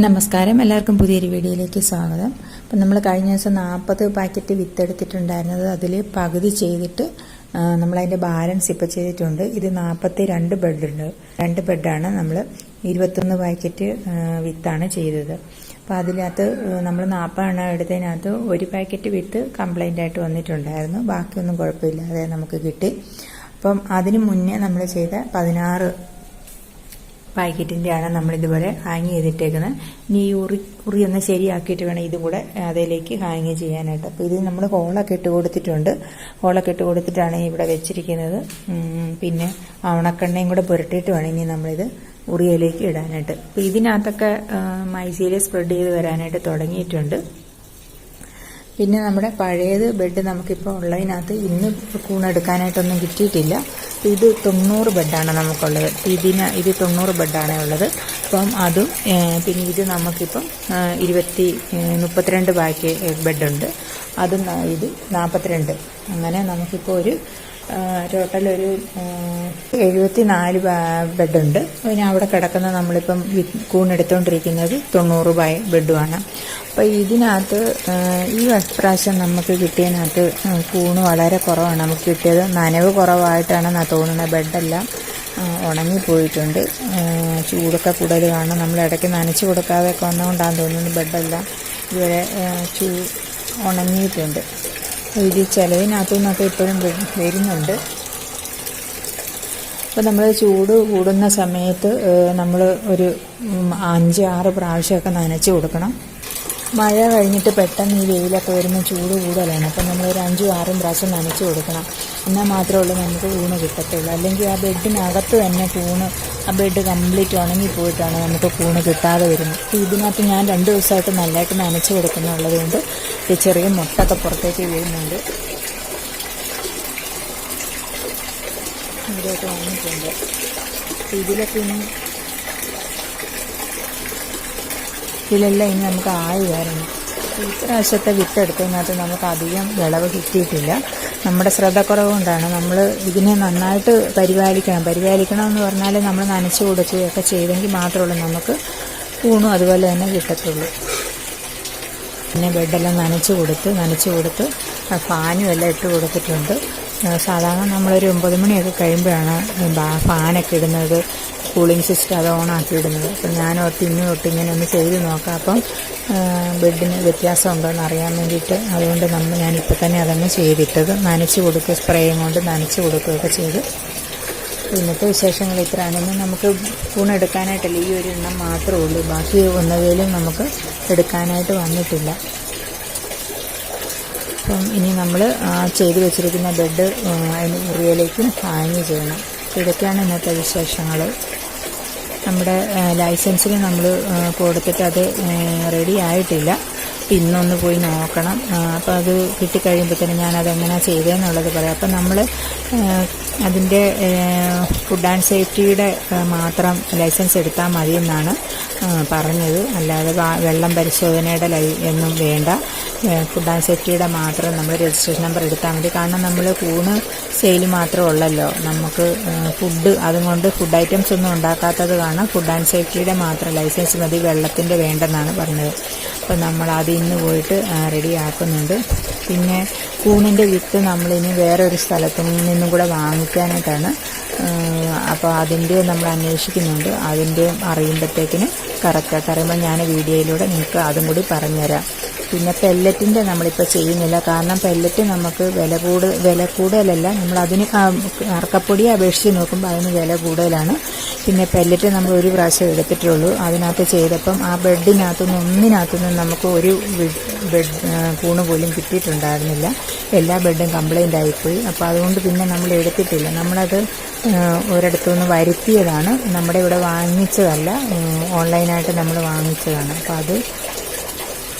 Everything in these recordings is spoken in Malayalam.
നമസ്കാരം. എല്ലാവർക്കും പുതിയൊരു വീഡിയോയിലേക്ക് സ്വാഗതം. അപ്പം നമ്മൾ കഴിഞ്ഞ ദിവസം നാൽപ്പത് പാക്കറ്റ് വിത്തെടുത്തിട്ടുണ്ടായിരുന്നത് അതിൽ പകുതി ചെയ്തിട്ട് നമ്മളതിന്റെ ബാലൻസ് ഇപ്പോൾ ചെയ്തിട്ടുണ്ട്. ഇത് നാൽപ്പത്തി രണ്ട് ബെഡുണ്ട്. രണ്ട് ബെഡാണ് നമ്മൾ ഇരുപത്തൊന്ന് പാക്കറ്റ് വിത്താണ് ചെയ്തത്. അപ്പോൾ അതിനകത്ത് നമ്മൾ നാൽപ്പതെണ്ണം എടുത്തതിനകത്ത് ഒരു പാക്കറ്റ് വിത്ത് കംപ്ലൈന്റ് ആയിട്ട് വന്നിട്ടുണ്ടായിരുന്നു. ബാക്കിയൊന്നും കുഴപ്പമില്ല കുഴപ്പമില്ലാതെ നമുക്ക് കിട്ടി. അപ്പം അതിന് മുന്നേ നമ്മൾ ചെയ്ത പതിനാറ് പാക്കറ്റിന്റെയാണ് നമ്മളിതുപോലെ ഹാങ് ചെയ്തിട്ടേക്കുന്നത്. ഇനി ഈ ഉറി ഉറി ഒന്ന് ശരിയാക്കിയിട്ട് വേണം ഇതും കൂടെ അതിലേക്ക് ഹാങ് ചെയ്യാനായിട്ട്. അപ്പോൾ ഇത് നമ്മൾ ഹോളൊക്കെ ഇട്ട് കൊടുത്തിട്ടുണ്ട്. ഹോളൊക്കെ ഇട്ട് കൊടുത്തിട്ടാണ് ഇവിടെ വെച്ചിരിക്കുന്നത്. പിന്നെ ഉണക്കെണ്ണയും കൂടെ പുരട്ടിയിട്ട് വേണം ഇനി നമ്മളിത് ഉറിയയിലേക്ക് ഇടാനായിട്ട്. അപ്പോൾ ഇതിനകത്തൊക്കെ മൈസീരിയ സ്പ്രെഡ് ചെയ്ത് വരാനായിട്ട് തുടങ്ങിയിട്ടുണ്ട്. പിന്നെ നമ്മുടെ പഴയത് ബെഡ് നമുക്കിപ്പോൾ ഉള്ളതിനകത്ത് ഇന്ന് കൂണെടുക്കാനായിട്ടൊന്നും കിട്ടിയിട്ടില്ല. ഇത് തൊണ്ണൂറ് ബെഡാണ് നമുക്കുള്ളത്. ഇതിന് ഇത് തൊണ്ണൂറ് ബെഡാണ് ഉള്ളത്. അപ്പം അതും പിന്നെ ഇത് നമുക്കിപ്പം ഇരുപത്തി മുപ്പത്തിരണ്ട് ബാക്കി ബെഡുണ്ട് അതും ഇത് നാൽപ്പത്തിരണ്ട് അങ്ങനെ നമുക്കിപ്പോൾ ഒരു ടോട്ടൽ ഒരു എഴുപത്തി നാല് ബെഡുണ്ട്. പിന്നെ അവിടെ കിടക്കുന്ന നമ്മളിപ്പം കൂണെടുത്തുകൊണ്ടിരിക്കുന്നത് തൊണ്ണൂറ് ബൈ ബെഡുമാണ്. അപ്പോൾ ഇതിനകത്ത് ഈ പ്രാവശ്യം നമുക്ക് കിട്ടിയതിനകത്ത് കൂണ് വളരെ കുറവാണ്. നമുക്ക് കിട്ടിയത് നനവ് കുറവായിട്ടാണ് തോന്നുന്നത്. ബെഡെല്ലാം ഉണങ്ങിപ്പോയിട്ടുണ്ട് ചൂടൊക്കെ കൂടുതൽ കാണും നമ്മൾ ഇടയ്ക്ക് നനച്ച് കൊടുക്കാതെയൊക്കെ വന്നുകൊണ്ടാണ് തോന്നുന്നത് ബെഡെല്ലാം ഇതുവരെ ചൂ ഉണങ്ങിയിട്ടുണ്ട്. ഇത് ചിലതിനകത്തു നിന്നൊക്കെ ഇപ്പോഴും വരുന്നുണ്ട്. അപ്പോൾ നമ്മൾ ചൂട് കൂടുന്ന സമയത്ത് നമ്മൾ ഒരു അഞ്ച് ആറ് പ്രാവശ്യമൊക്കെ നനച്ച് കൊടുക്കണം. മഴ കഴിഞ്ഞിട്ട് പെട്ടെന്ന് ഈ വെയിലൊക്കെ വരുമ്പോൾ ചൂട് കൂടുതലാണ്. അപ്പം നമ്മൾ ഒരു അഞ്ചും ആറും പ്രാവശ്യം നനച്ച് കൊടുക്കണം. എന്നാൽ മാത്രമേ ഉള്ളൂ നമുക്ക് കൂണ് കിട്ടത്തുള്ളൂ. അല്ലെങ്കിൽ ആ ബെഡിനകത്ത് തന്നെ കൂണ് ആ ബെഡ് കംപ്ലീറ്റ് ഉണങ്ങി പോയിട്ടാണ് നമുക്ക് കൂണ് കിട്ടാതെ വരുന്നത്. അപ്പോൾ ഇതിനകത്ത് ഞാൻ രണ്ട് ദിവസമായിട്ട് നല്ലതായിട്ട് നനച്ച് കൊടുക്കുന്നുള്ളത് കൊണ്ട് ചെറിയ മുട്ടൊക്കെ പുറത്തേക്ക് വീഴുന്നുണ്ട്. വന്നിട്ടുണ്ട് അപ്പോൾ ഇതിലൊക്കെ ഇനി ഇതിലെല്ലാം ഇനി നമുക്ക് ആയി വരണം. ഇപ്രാവശ്യത്തെ വിത്തെടുത്തതിനകത്ത് നമുക്ക് അധികം വിളവ് കിട്ടിയിട്ടില്ല. നമ്മുടെ ശ്രദ്ധക്കുറവ് കൊണ്ടാണ് നമ്മൾ ഇതിനെ നന്നായിട്ട് പരിപാലിക്കണം. പരിപാലിക്കണം എന്ന് പറഞ്ഞാൽ നമ്മൾ നനച്ചു കൊടുക്കുകയൊക്കെ ചെയ്തെങ്കിൽ മാത്രമേ നമുക്ക് ഊണും അതുപോലെ തന്നെ കിട്ടത്തുള്ളൂ. പിന്നെ ബെഡെല്ലാം നനച്ചു കൊടുത്ത് നനച്ചു കൊടുത്ത് ഫാനും എല്ലാം ഇട്ട് കൊടുത്തിട്ടുണ്ട്. സാധാരണ നമ്മളൊരു ഒമ്പത് മണിയൊക്കെ കഴിയുമ്പോഴാണ് ഫാനൊക്കെ ഇടുന്നത് കൂളിംഗ് സിസ്റ്റം അത് ഓണാക്കി ഇടുന്നത്. അപ്പം ഞാൻ ഓർത്ത് ഇന്നും ഇങ്ങനെ ഒന്ന് ചെയ്ത് നോക്കാം. അപ്പം ബെഡിന് വ്യത്യാസം ഉണ്ടോ എന്ന് അറിയാൻ വേണ്ടിയിട്ട് അതുകൊണ്ട് നമ്മൾ ഞാനിപ്പോൾ തന്നെ അതങ്ങ് ചെയ്തിട്ടത് നനച്ച് കൊടുക്കുക സ്പ്രേയും കൊണ്ട് നനച്ച് കൊടുക്കുകയൊക്കെ ചെയ്ത്. ഇന്നത്തെ വിശേഷങ്ങൾ ഇത്രയാണെന്ന് നമുക്ക് ഊണെടുക്കാനായിട്ടല്ല ഈ ഒരു എണ്ണം മാത്രമേ ഉള്ളൂ. ബാക്കി ഒന്നുകയിലും നമുക്ക് എടുക്കാനായിട്ട് വന്നിട്ടില്ല. അപ്പം ഇനി നമ്മൾ ചെയ്ത് വെച്ചിരിക്കുന്ന ബെഡ് അതിന് മുറിയിലേക്കും ഹാങ് ചെയ്യണം. ഇതൊക്കെയാണ് ഇന്നത്തെ വിശേഷങ്ങൾ നമ്മുടെ ലൈസൻസിന് നമ്മൾ കൊടുത്തിട്ട് അത് റെഡി ആയിട്ടില്ല. അപ്പം ഇന്നൊന്ന് പോയി നോക്കണം. അപ്പോൾ അത് കിട്ടിക്കഴിയുമ്പോഴത്തേനും ഞാൻ അതെങ്ങനെയാണ് ചെയ്തതെന്നുള്ളത് പറയാം. അപ്പം നമ്മൾ അതിന്റെ ഫുഡ് ആൻഡ് സേഫ്റ്റിയുടെ മാത്രം ലൈസൻസ് എടുത്താൽ മതി എന്നാണ് പറഞ്ഞത്. അല്ലാതെ വെള്ളം പരിശോധനയുടെ ലൈ ഒന്നും വേണ്ട. ഫുഡ് ആൻഡ് സേഫ്റ്റിയുടെ മാത്രം നമ്മൾ രജിസ്ട്രേഷൻ നമ്പർ എടുത്താൽ മതി. കാരണം നമ്മൾ കൂണ് സെയിൽ മാത്രമേ ഉള്ളല്ലോ. നമുക്ക് ഫുഡ് അതുകൊണ്ട് ഫുഡ് ഐറ്റംസ് ഒന്നും ഉണ്ടാക്കാത്തത് കാരണം ഫുഡ് ആൻഡ് സേഫ്റ്റിയുടെ മാത്രം ലൈസൻസ് മതി. വെള്ളത്തിന്റെ വേണ്ടെന്നാണ് പറഞ്ഞത്. അപ്പോൾ നമ്മൾ അത് ഇന്ന് പോയിട്ട് റെഡി ആക്കുന്നുണ്ട്. പിന്നെ കൂണിന്റെ വിത്ത് നമ്മളിനി വേറൊരു സ്ഥലത്തു നിന്നും കൂടെ വാങ്ങിക്കാനായിട്ടാണ് അപ്പോൾ അതിന്റെ നമ്മൾ അന്വേഷിക്കുന്നുണ്ട്. അതിന്റെ അറിയുമ്പോഴത്തേക്കിന് കറക്റ്റായിട്ട് അറിയുമ്പോൾ ഞാൻ വീഡിയോയിലൂടെ നിങ്ങൾക്ക് അതും കൂടി പറഞ്ഞുതരാം. പിന്നെ പെല്ലറ്റിന്റെ നമ്മളിപ്പോൾ ചെയ്യുന്നില്ല. കാരണം പെല്ലറ്റ് നമുക്ക് വില കൂടുതൽ വില കൂടുതലല്ല. നമ്മൾ അതിന് അറക്കപ്പൊടിയെ അപേക്ഷിച്ച് നോക്കുമ്പോൾ അതിന് വില കൂടുതലാണ്. പിന്നെ പെല്ലറ്റ് നമ്മൾ ഒരു പ്രാവശ്യം എടുത്തിട്ടുള്ളൂ. അതിനകത്ത് ചെയ്തപ്പം ആ ബെഡിനകത്തുനിന്ന് ഒന്നിനകത്തുനിന്ന് നമുക്ക് ഒരു ബെഡ് കൂണ് പോലും കിട്ടിയിട്ടുണ്ടായിരുന്നില്ല. എല്ലാ ബെഡും കംപ്ലൈന്റ് ആയിപ്പോയി. അപ്പോൾ അതുകൊണ്ട് പിന്നെ നമ്മൾ എടുത്തിട്ടില്ല. നമ്മളത് ആ, ഒരിടത്തുനിന്ന് വരുത്തിയതാണ്. നമ്മുടെ ഇവിടെ വാങ്ങിച്ചതല്ല. ഓൺലൈനായിട്ട് നമ്മൾ വാങ്ങിച്ചതാണ്. അപ്പോൾ അത്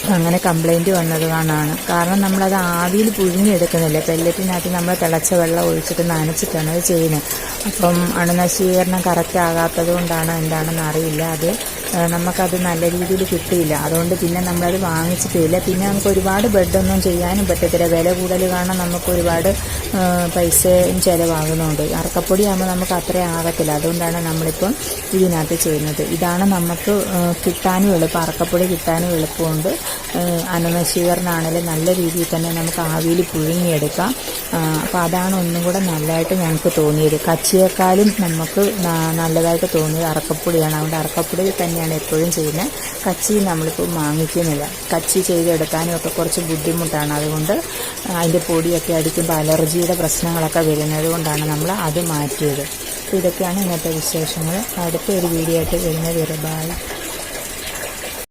അങ്ങനെ കംപ്ലൈന്റ് വന്നത് കൊണ്ടാണ് കാരണം നമ്മളത് ആവിയിൽ പുഴുങ്ങിയെടുക്കുന്നില്ല. പെല്ലറ്റിനകത്ത് നമ്മൾ തിളച്ച വെള്ളം ഒഴിച്ചിട്ട് നനച്ചിട്ടാണ് അത് ചെയ്യുന്നത്. അപ്പം അണുനശീകരണം കറക്റ്റ് ആകാത്തത് കൊണ്ടാണ് എന്താണെന്ന് അറിയില്ല. അത് നമുക്കത് നല്ല രീതിയിൽ കിട്ടിയില്ല. അതുകൊണ്ട് പിന്നെ നമ്മളത് വാങ്ങിച്ചിട്ടില്ല. പിന്നെ നമുക്ക് ഒരുപാട് ബെഡൊന്നും ചെയ്യാനും പറ്റത്തില്ല. വില കൂടുതൽ കാരണം നമുക്ക് ഒരുപാട് പൈസയും ചിലവാകുന്നുണ്ട്. അറക്കപ്പൊടി ആകുമ്പോൾ നമുക്ക് അത്രയും ആകത്തില്ല. അതുകൊണ്ടാണ് നമ്മളിപ്പം ഇതിനകത്ത് ചെയ്യുന്നത്. ഇതാണ് നമുക്ക് കിട്ടാനും എളുപ്പം. അറക്കപ്പൊടി കിട്ടാനും എളുപ്പമുണ്ട്. അനനശീകരണമാണെങ്കിലും നല്ല രീതിയിൽ തന്നെ നമുക്ക് ആവിയിൽ പുഴുങ്ങിയെടുക്കാം. അപ്പോൾ അതാണ് ഒന്നും കൂടെ നല്ലതായിട്ട് ഞങ്ങൾക്ക് തോന്നിയത്. കച്ചിയേക്കാളും നമുക്ക് നല്ലതായിട്ട് തോന്നിയത് അറക്കപ്പൊടിയാണ്. അതുകൊണ്ട് അറക്കപ്പൊടി തന്നെയാണ് എപ്പോഴും ചെയ്യുന്നത്. കച്ചി നമ്മളിപ്പോൾ വാങ്ങിക്കുന്നില്ല. കച്ചി ചെയ്തെടുക്കാനും ഒക്കെ കുറച്ച് ബുദ്ധിമുട്ടാണ്. അതുകൊണ്ട് അതിന്റെ പൊടിയൊക്കെ അടിക്കുമ്പോൾ അലർജിയുടെ പ്രശ്നങ്ങളൊക്കെ വരുന്നത് കൊണ്ടാണ് നമ്മൾ അത് മാറ്റിയത്. ഇതൊക്കെയാണ് ഇന്നത്തെ വിശേഷങ്ങൾ. അടുത്ത ഒരു വീഡിയോ ആയിട്ട് വരുന്നത് വരെ.